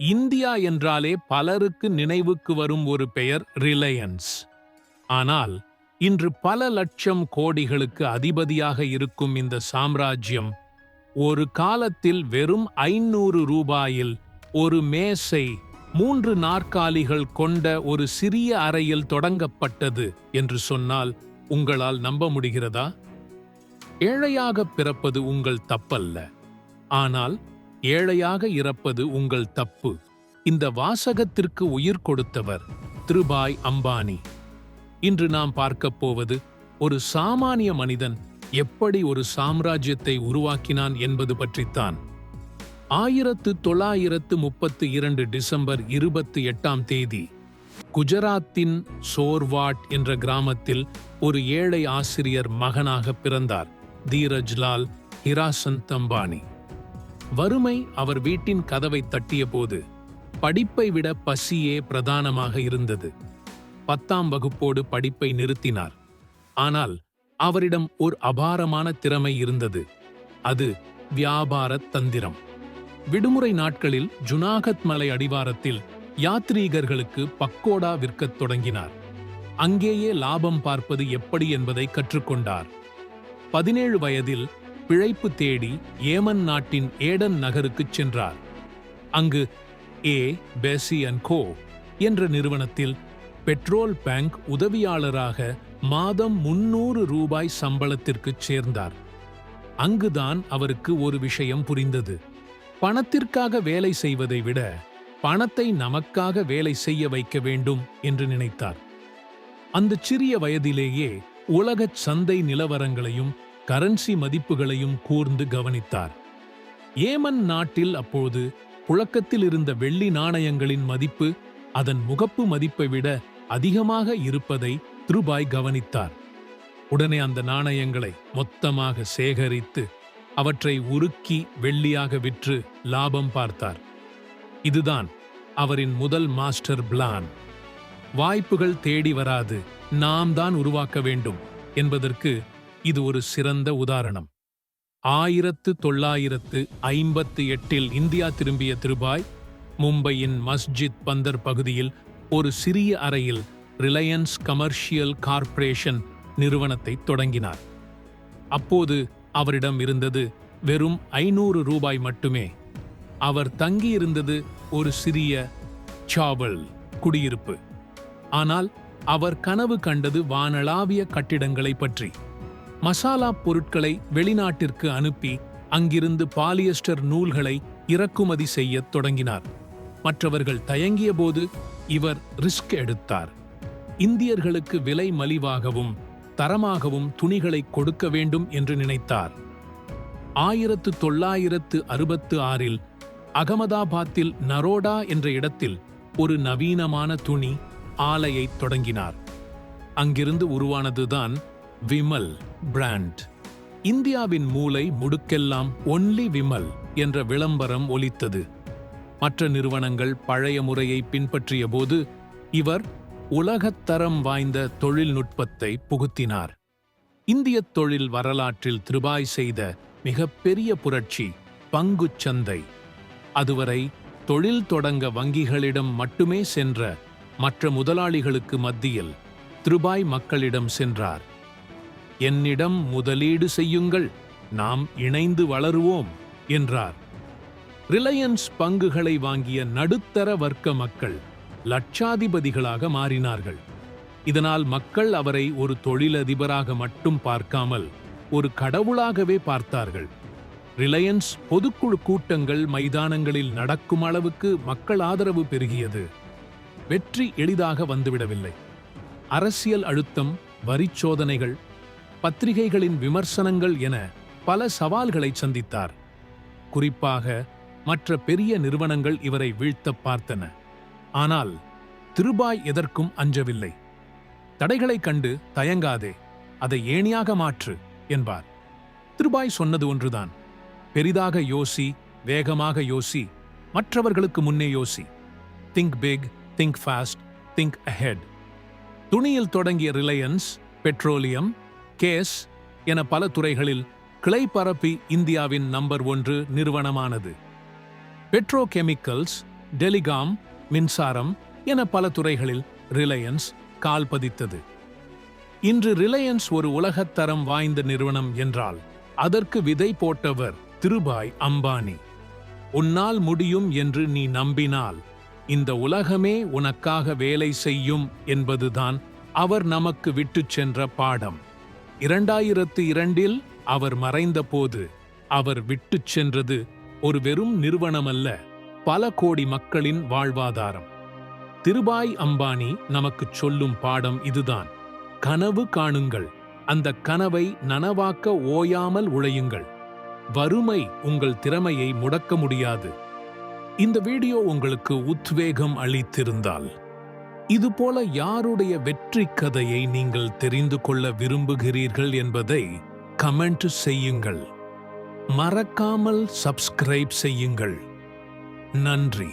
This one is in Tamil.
இந்தியா என்றாலே பலருக்கு நினைவுக்கு வரும் ஒரு பெயர் ரிலையன்ஸ். ஆனால் இன்று பல லட்சம் கோடிகளுக்கு அதிபதியாக இருக்கும் இந்த சாம்ராஜ்யம் ஒரு காலத்தில் வெறும் ஐநூறு ரூபாயில் ஒரு மேசை மூன்று நாற்காலிகள் கொண்ட ஒரு சிறிய அறையில் தொடங்கப்பட்டது என்று சொன்னால் உங்களால் நம்ப முடிகிறதா? ஏழையாக பிறப்பது உங்கள் தப்பல்ல. ஆனால் ஏழையாக இறப்பது உங்கள் தப்பு. இந்த வாசகத்திற்கு உயிர் கொடுத்தவர் திருபாய் அம்பானி. இன்று நாம் பார்க்கப் போவது ஒரு சாமானிய மனிதன் எப்படி ஒரு சாம்ராஜ்யத்தை உருவாக்கினான் என்பது பற்றித்தான். ஆயிரத்து தொள்ளாயிரத்து முப்பத்து இரண்டு டிசம்பர் இருபத்தி எட்டாம் தேதி குஜராத்தின் சோர்வாட் என்ற கிராமத்தில் ஒரு ஏழை ஆசிரியர் மகனாக பிறந்தார் தீரஜ்லால் ஹிராசந்த் அம்பானி. வறுமை அவர் வீட்டின் கதவை தட்டியபோது படிப்பை விட பசியே பிரதானமாக இருந்தது. பத்தாம் வகுப்போடு படிப்பை நிறுத்தினார். ஆனால் அவரிடம் ஒரு அபாரமான திறமை இருந்தது. அது வியாபார தந்திரம். விடுமுறை நாட்களில் ஜுனாகத் மலை அடிவாரத்தில் யாத்ரீகர்களுக்கு பக்கோடா விற்கத் தொடங்கினார். அங்கேயே லாபம் பார்ப்பது எப்படி என்பதை கற்றுக்கொண்டார். பதினேழு வயதில் பிழைப்பு தேடி ஏமன் நாட்டின் ஏடன் நகருக்குச் சென்றார். அங்கு ஏ. பேசி அண்ட் கோ என்ற நிறுவனத்தில் பெட்ரோல் பேங்க் உதவியாளராக மாதம் முன்னூறு ரூபாய் சம்பளத்திற்குச் சேர்ந்தார். அங்குதான் அவருக்கு ஒரு விஷயம் புரிந்தது. பணத்திற்காக வேலை செய்வதை விட பணத்தை நமக்காக வேலை செய்ய வைக்க வேண்டும் என்று நினைத்தார். அந்த சிறிய வயதிலேயே உலகச் சந்தை நிலவரங்களையும் கரன்சி மதிப்புகளையும் கூர்ந்து கவனித்தார். ஏமன் நாட்டில் அப்போது புழக்கத்தில் இருந்த வெள்ளி நாணயங்களின் மதிப்பு அதன் முகப்பு மதிப்பை விட அதிகமாக இருப்பதை திருபாய் கவனித்தார். உடனே அந்த நாணயங்களை மொத்தமாக சேகரித்து அவற்றை உருக்கி வெள்ளியாக விற்று லாபம் பார்த்தார். இதுதான் அவரின் முதல் மாஸ்டர் பிளான். வாய்ப்புகள் தேடி வராது நாம் தான் உருவாக்க வேண்டும் என்பதற்கு இது ஒரு சிறந்த உதாரணம். ஆயிரத்து தொள்ளாயிரத்து ஐம்பத்து எட்டில் இந்தியா திரும்பிய திருபாய் மும்பையின் மஸ்ஜித் பந்தர் பகுதியில் ஒரு சிறிய அறையில் ரிலையன்ஸ் கமர்ஷியல் கார்ப்பரேஷன் நிறுவனத்தை தொடங்கினார். அப்போது அவரிடம் இருந்தது வெறும் ஐநூறு ரூபாய் மட்டுமே. அவர் தங்கியிருந்தது ஒரு சிறிய சாவல் குடியிருப்பு. ஆனால் அவர் கனவு கண்டது வானளாவிய கட்டிடங்களை பற்றி. மசாலா பொருட்களை வெளிநாட்டிற்கு அனுப்பி அங்கிருந்து பாலியஸ்டர் நூல்களை இறக்குமதி செய்யத் தொடங்கினார். மற்றவர்கள் தயங்கியபோது இவர் ரிஸ்க் எடுத்தார். இந்தியர்களுக்கு விலை மலிவாகவும் தரமாகவும் துணிகளை கொடுக்க வேண்டும் என்று நினைத்தார். ஆயிரத்து தொள்ளாயிரத்து அறுபத்து ஆறில் அகமதாபாத்தில் நரோடா என்ற இடத்தில் ஒரு நவீனமான துணி ஆலையை தொடங்கினார். அங்கிருந்து உருவானதுதான் விமல். பிராண்ட் இந்தியாவின் மூலை முடுக்கெல்லாம் ஒன்லி விமல் என்ற விளம்பரம் ஒலித்தது. மற்ற நிறுவனங்கள் பழைய முறையை பின்பற்றிய போது இவர் உலகத்தரம் வாய்ந்த தொழில்நுட்பத்தை புகுத்தினார். இந்திய தொழில் வரலாற்றில் திருபாய் செய்த மிகப்பெரிய புரட்சி பங்குச் சந்தை. அதுவரை தொழில் தொடங்க வங்கிகளிடம் மட்டுமே சென்ற மற்ற முதலாளிகளுக்கு மத்தியில் திருபாய் மக்களிடம் சென்றார். என்னிடம் முதலீடு செய்யுங்கள் நாம் இணைந்து வளருவோம் என்றார். ரிலையன்ஸ் பங்குகளை வாங்கிய நடுத்தர வர்க்க மக்கள் லட்சாதிபதிகளாக மாறினார்கள். இதனால் மக்கள் அவரை ஒரு தொழிலதிபராக மட்டும் பார்க்காமல் ஒரு கடவுளாகவே பார்த்தார்கள். ரிலையன்ஸ் பொதுக்குழு கூட்டங்கள் மைதானங்களில் நடக்கும் அளவுக்கு மக்கள் ஆதரவு பெருகியது. வெற்றி எளிதாக வந்துவிடவில்லை. அரசியல் அழுத்தம் வரிச்சோதனைகள் பத்திரிகைகளின் விமர்சனங்கள் என பல சவால்களை சந்தித்தார். குறிப்பாக மற்ற பெரிய நிறுவனங்கள் இவரை வீழ்த்தப் பார்த்தன. ஆனால் திருபாய் எதற்கும் அஞ்சவில்லை. தடைகளைக் கண்டு தயங்காதே அதை ஏணியாக மாற்று என்பார். திருபாய் சொன்னது ஒன்றுதான். பெரிதாக யோசி வேகமாக யோசி மற்றவர்களுக்கு முன்னே யோசி. Think big think fast think ahead துணியில் தொடங்கிய ரிலையன்ஸ் பெட்ரோலியம் கேஸ் என பல துறைகளில் கிளை பரப்பி இந்தியாவின் நம்பர் ஒன்று நிறுவனமானது. பெட்ரோ கெமிக்கல்ஸ் டெலிகாம் மின்சாரம் என பல துறைகளில் ரிலையன்ஸ் கால் பதித்தது. இன்று ரிலையன்ஸ் ஒரு உலகத்தரம் வாய்ந்த நிறுவனம் என்றால் அதற்கு விதை போட்டவர் திருபாய் அம்பானி. உன்னால் முடியும் என்று நீ நம்பினால் இந்த உலகமே உனக்காக வேலை செய்யும் என்பதுதான் அவர் நமக்கு விட்டுச் சென்ற பாடம். இரண்டாயிரத்து இரண்டில் அவர் மறைந்தபோது அவர் விட்டுச் சென்றது ஒரு வெறும் நிறுவனமல்ல பல கோடி மக்களின் வாழ்வாதாரம். திருபாய் அம்பானி நமக்குச் சொல்லும் பாடம் இதுதான். கனவு காணுங்கள் அந்த கனவை நனவாக்க ஓயாமல் உழையுங்கள். வறுமை உங்கள் திறமையை முடக்க முடியாது. இந்த வீடியோ உங்களுக்கு உத்வேகம் அளித்திருந்தால். இதுபோல யாருடைய வெற்றி கதையை நீங்கள் தெரிந்து கொள்ள விரும்புகிறீர்கள் என்பதை கமெண்ட் செய்யுங்கள். மறக்காமல் சப்ஸ்கிரைப் செய்யுங்கள். நன்றி.